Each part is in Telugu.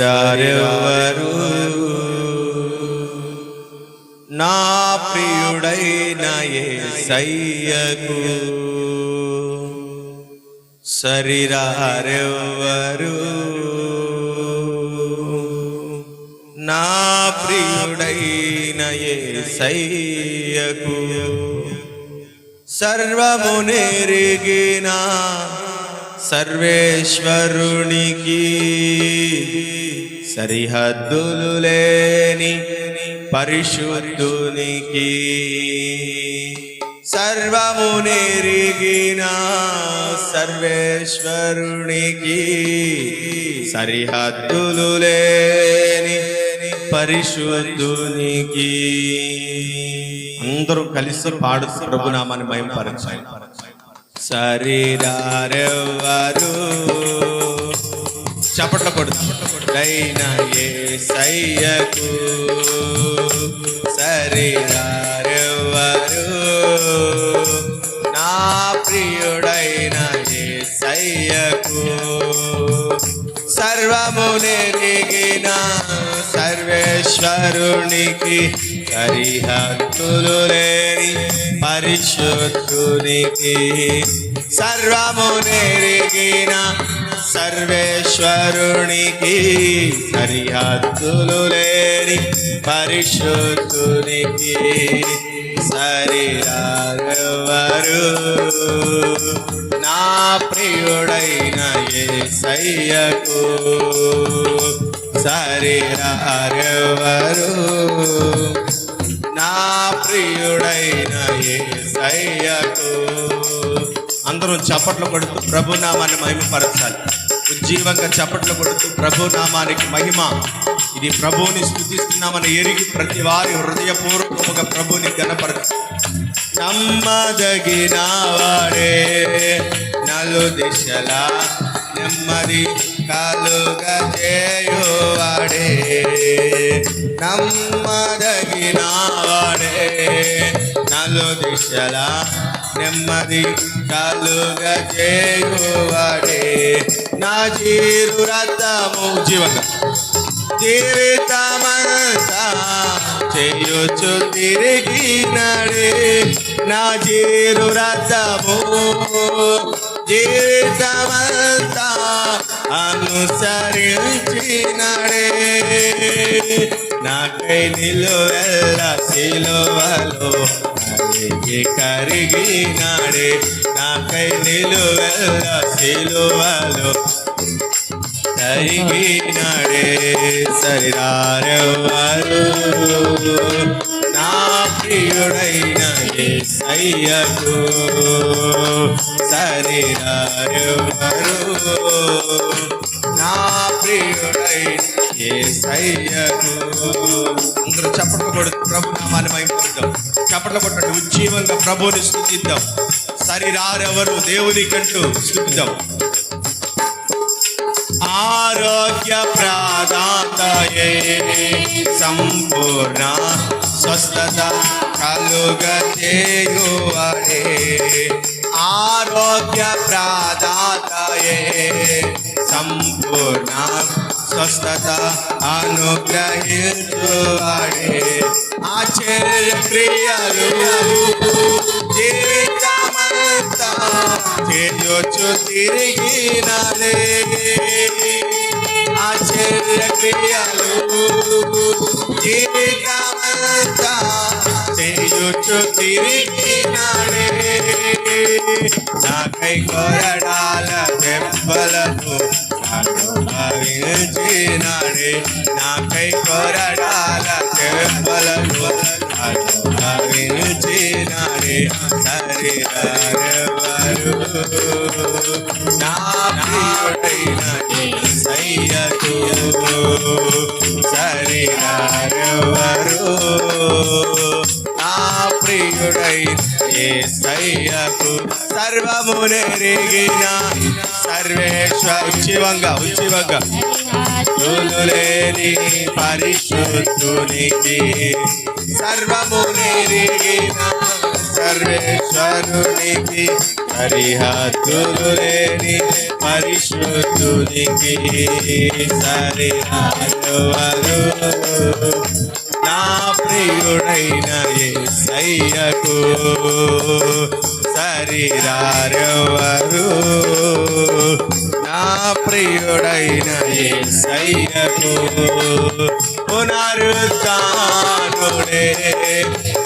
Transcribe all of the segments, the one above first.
శరీరారెవరు నా ప్రియుడైన సయ్యకు శరీరారెవరు నా ప్రియుడైన సయ్యకు సర్వము నెరిగిన సర్వేశ్వరునికి సరిహద్దులు లేని పరిశుద్ధునికి సర్వము నెరిగిన సర్వేశ్వరునికి సరిహద్దులు లేని పరిశుద్ధునికి అందరూ కలిసి పాడుతూ ప్రభునామాన్ని మహిమపరచాలి శరీరారెవ్వరు చప్పట్ల కొడుతు. ఏ సయ్యకు శరీరారెవ్వరు సర్వము నెరిగిన సర్వేశ్వరునికి సరిహద్దులు లేని పరిశుద్ధునికి సర్వము నెరిగిన సర్వేశ్వరునికి సరిహద్దులు లేని పరిశుద్ధునికి సరిరాగవరు నా ప్రియుడైన యేసయ్యకు సరిరాగవరు నా ప్రియుడైన యేసయ్యకు అందరూ చప్పట్లు కొడుతూ ప్రభునామాన్ని మహిమపరచాలి. ఉజ్జీవంగా చప్పట్లు కొడుతూ ప్రభునామానికి మహిమ. ఇది ప్రభువుని స్థుతిస్తున్నామని ఎరిగి ప్రతి వారి హృదయపూర్వకముగా ప్రభుని గణపరచు నమ్మదగిన వాడే నలు దిశల నెమ్మది కలుగా చేయువాడే నమ్మదగిన వాడే నలు దిశల నెమ్మది కలుగా చేయువాడే నా జీరు రథము జీవంగా. జీవితమంతా చేయొచ్చు తిరిగి నడే నా జీరు రథము. జీవితమంతా అనుసరించి నడే నాకై నిలువెల్ల సిలువలో అడిగి కరిగి నాడే. నాకై నిలువెల్ల సిలువలో తరిగినాడే సరిదారెవ్వరు నా ప్రియుడైన సయ్యకు సరిదారెవ్వరు నా ప్రియుడైన సయ్యకు అందరూ చప్పట్లు కొడుతూ ప్రభు నామాన్ని మహిమపడతాం చప్పట్లు కొట్టండి ఉజ్జీవంగా ప్రభుని స్థుతిద్దాం సరిరారెవరు దేవుని కంటూ స్థుతిద్దాం ఆరోగ్య ప్రదాతయే సంపూర్ణ స్వస్థత కలుగ చేయువడే ఆరోగ్య ప్రదాతయే సంపూర్ణ స్వస్థత అనుగ్రహించువాడే ఆశ్చర్య క్రియలు జీవిత చేయొచ్చు తిరిగి నాడే ఆశ్చర్య క్రియలు జీవితమంతా చేయొచ్చు తిరిగి నాడే నాకై కొరడాల దెబ్బలకు భావించినాడే నాకై కొరడాల దెబ్బలకు భావించినాడే సరిదారెవరు నా ప్రియుడైన సయ్యకు సరిదారెవరు నా ప్రియుడైన సయ్యకు సర్వము నెరిగిన సర్వేశ్వర ఉచివంగా ఉచివంగా తులులేని పరిశుద్ధునికి సర్వమునిరిగి సర్వేశ్వరునికి హరిహతులు లేని పరిశుద్ధునికి సరిహాలు నా ప్రియుడైన యేసయ్యకు సరిరారెవరు? నా ప్రియుడైన యేసయ్యకు పునరుద్ధానుడే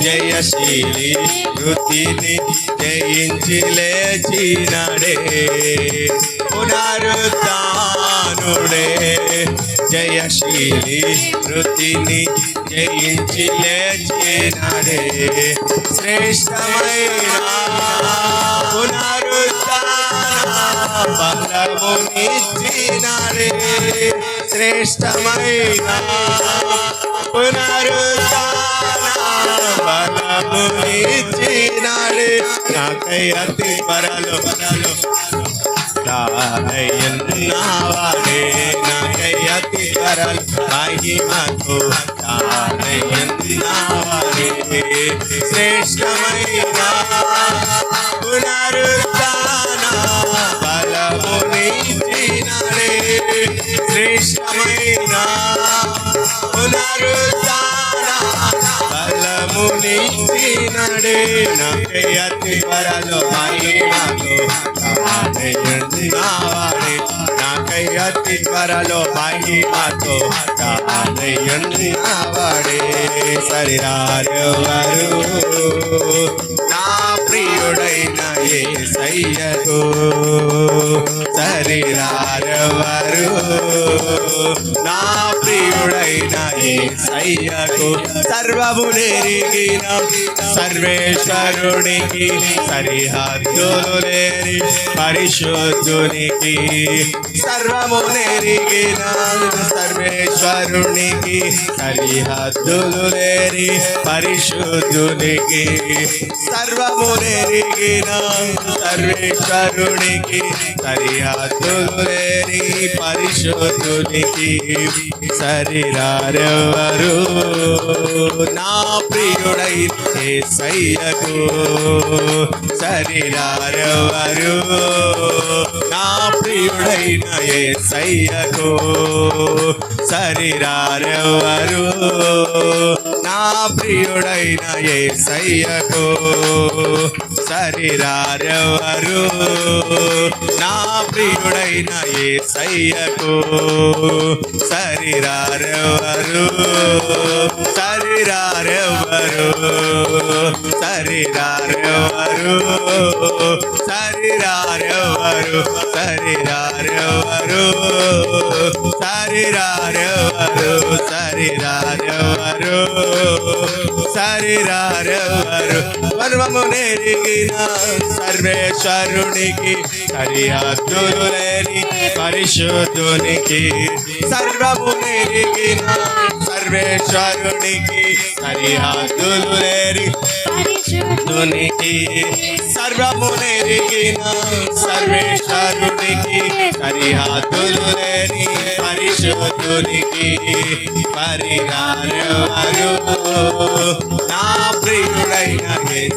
జయశీలి వృత్తిని జయించి లేచినడే. పునరుద్ధానుడే జయశీలి వృత్తిని జయించి లేచినడే శ్రేష్టమైన పునరుత్న బలమునిచ్చినడే శ్రేష్టమైన పునరుత్న బలమునిచ్చినడే నాకై అతి పరలు పరలు ತಾಳೆಯನ್ನಾವಣೆ ನಗೆಯ ತಿರಲ್ ಮಹಿಮತು ತಾಳೆಯನ್ನಾವಣೆ ಶ್ರೇಷ್ಠಮಯ್ಯ ಪುನರುತ್ಥಾನ ಬಲವು ನಿಂತಿನಡೆ ಶ್ರೇಷ್ಠಮಯ್ಯ ಪುನರುತ್ಥಾನ అతి వరలో మహిమతో నావాడే నాకై అతి త్వరలో మహిమతో తానయ్యండి నావాడే సరిరాలు నా ప్రియుడైన ఏ సయ్యతో సరిరారెవరు నా ప్రియుడైన సయ్యకు సర్వము నెరిగిన. సర్వేశ్వరుడికి సరిహద్దులు లేని పరిశుద్ధునికి సర్వము నెరిగిన. సర్వేశ్వరునికి సరిహద్దులు లేని పరిశుద్ధునికి సర్వము నెరిగిన. సర్వేశ్వరునికి సరిహద్దు భక్తులేరి పరిశోధునికి శరీరారెవరు నా ప్రియుడైన సయ్యకు శరీరారెవరు నా ప్రియుడైన సయ్యకు సరిరారెవరు? నా ప్రియుడైన ఏ సయ్యకు సరిరారెవరు? నా ప్రియుడైన ఏ సయ్యకు సరిరారెవరు? సరిరారెవరు సరిరారెవరు సరిరారెవరు సరిరారెవరు సరిరారెవరు సరిరారెవరు సరిరారెవరు పర్వము నెరిగిన సర్వేశ్వరునికి సరిహద్దులు లేని పరిశుద్ధునికి సర్వము నెరిగిన సర్వేశ్వరునికి हरिया दुलुरेरी दुनि सर्वमुनिरिगिना सर्वेश्वरुनिकी పరిశుద్ధునికి పరిహారవరు నా ప్రియుడైన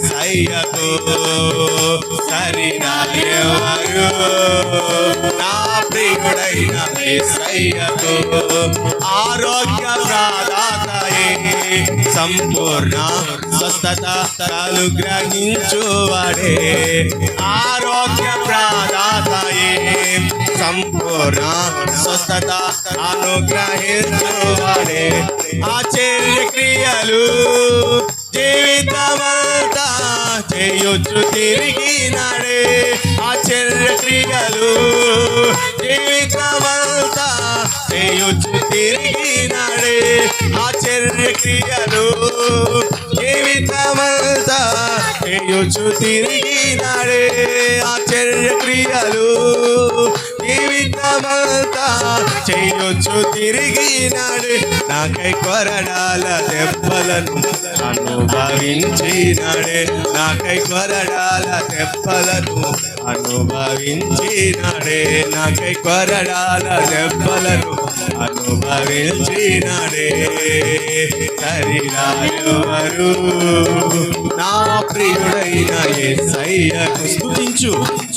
సయ్యకు సరినారెవరు నా ప్రియుడైన సయ్యకు ఆరోగ్య ప్రాదాతయే. సంపూర్ణ స్వస్థత అనుగ్రహించువాడే. ఆరోగ్య ప్రాదాతయే. సంపూర్ణ స్వస్థత అనుగ్రహించువాడే. ఆశ్చర్య క్రియలు జీవితమంతా చేయొచ్చు తిరిగి నాడే. ఆశ్చర్య క్రియలు జీవితమంతా చేయొచ్చు తిరిగి నాడే ఆశ్చర్య క్రియలు జీవితమంతా చేయొచ్చు తిరిగి నాడే ఆశ్చర్య క్రియలు జీవితమంతా చేయొచ్చు తిరిగి నాడే నాకై కొరడాల దెబ్బలను అనుభవించినాడే. నాకై కొరడాల దెబ్బలను అనుభవించినాడే. నాకై కొరడాల దెబ్బలను అనుభవించినడే సరిరాయవరు నా ప్రియుడైన ఏ సయ్యకు స్థుతించు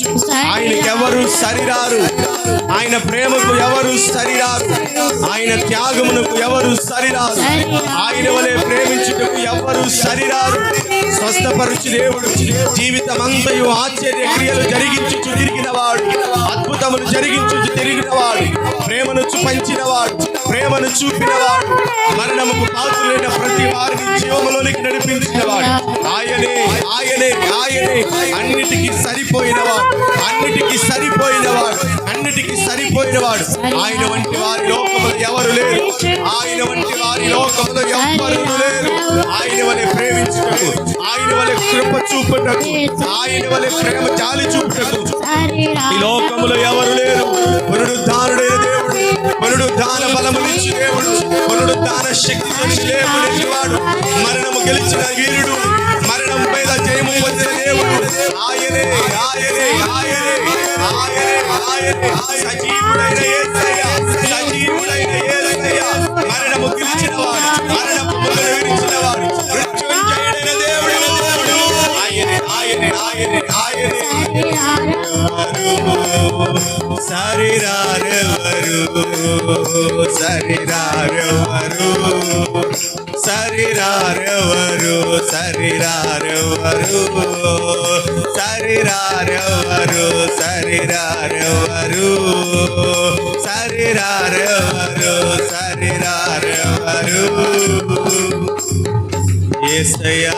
ఆయనకెవరు సరిరారు? ఆయన ప్రేమకు ఎవరు సరిరారు? ఆయన త్యాగమునకు ఎవరు సరిరారు? ఆయన వలె ప్రేమించుటకు ఎవరు సరిరారు? స్వస్థపరుచు దేవుడు. జీవితమంతయు ఆశ్చర్య క్రియలు జరిగించుచు తిరిగినవాడు. అద్భుతములు జరిగించుచు తిరిగినవాడు. ప్రేమను చూపించినవాడు ప్రేమను చూపినవాడు. మరణముకు పాత్రులైన ప్రతి వారిని జీవములోనికి నడిపించినవాడు. ఆయనే ఆయనే. అన్నిటికీ సరిపోయినవాడు అన్నిటికీ సరిపోయినవాడు అన్నిటికీ సరిపోయినవాడు. ఆయన వంటి వారి లోకములు ఎవరు లేరు. ఆయన వంటి వారి లోకములు ఎవ్వరు లేరు. ఆయన వలె ప్రేమించుటకు ఆయన వలె కృప చూపుటకు ఆయన వలె ప్రేమ జాలి చూపుటకు. ఈ లోకములో ఎవరు లేరు. పునరుద్ధానుడైన పునరుద్ధాన బలమునిచ్చు దేవుడు పునరుద్ధాన శక్తి తెచ్చి లేపునివాడు మరణము గెలిచిన వీరుడు మరణం మీద జయము పొందిన దేవుడు ఆయనే ఆయనే ఆయనే ఆయనే ఆయనే సజీవుడైన యేసయ్య సజీవుడైన యేసయ్య మరణము గెలిచిన వాడు మరణము ముద్ర విరిచిన వాడు మృత్యుంజయుడైన దేవుడు ఆయనే ఆయనే ఆయనే ఆయనే సరిరారెవరు సరిరారెవరు సరిరారెవరు సరిరారెవరు సరిరారెవరు సరిరారెవరు సరిరారెవరు సరిరారెవరు. ఏసయా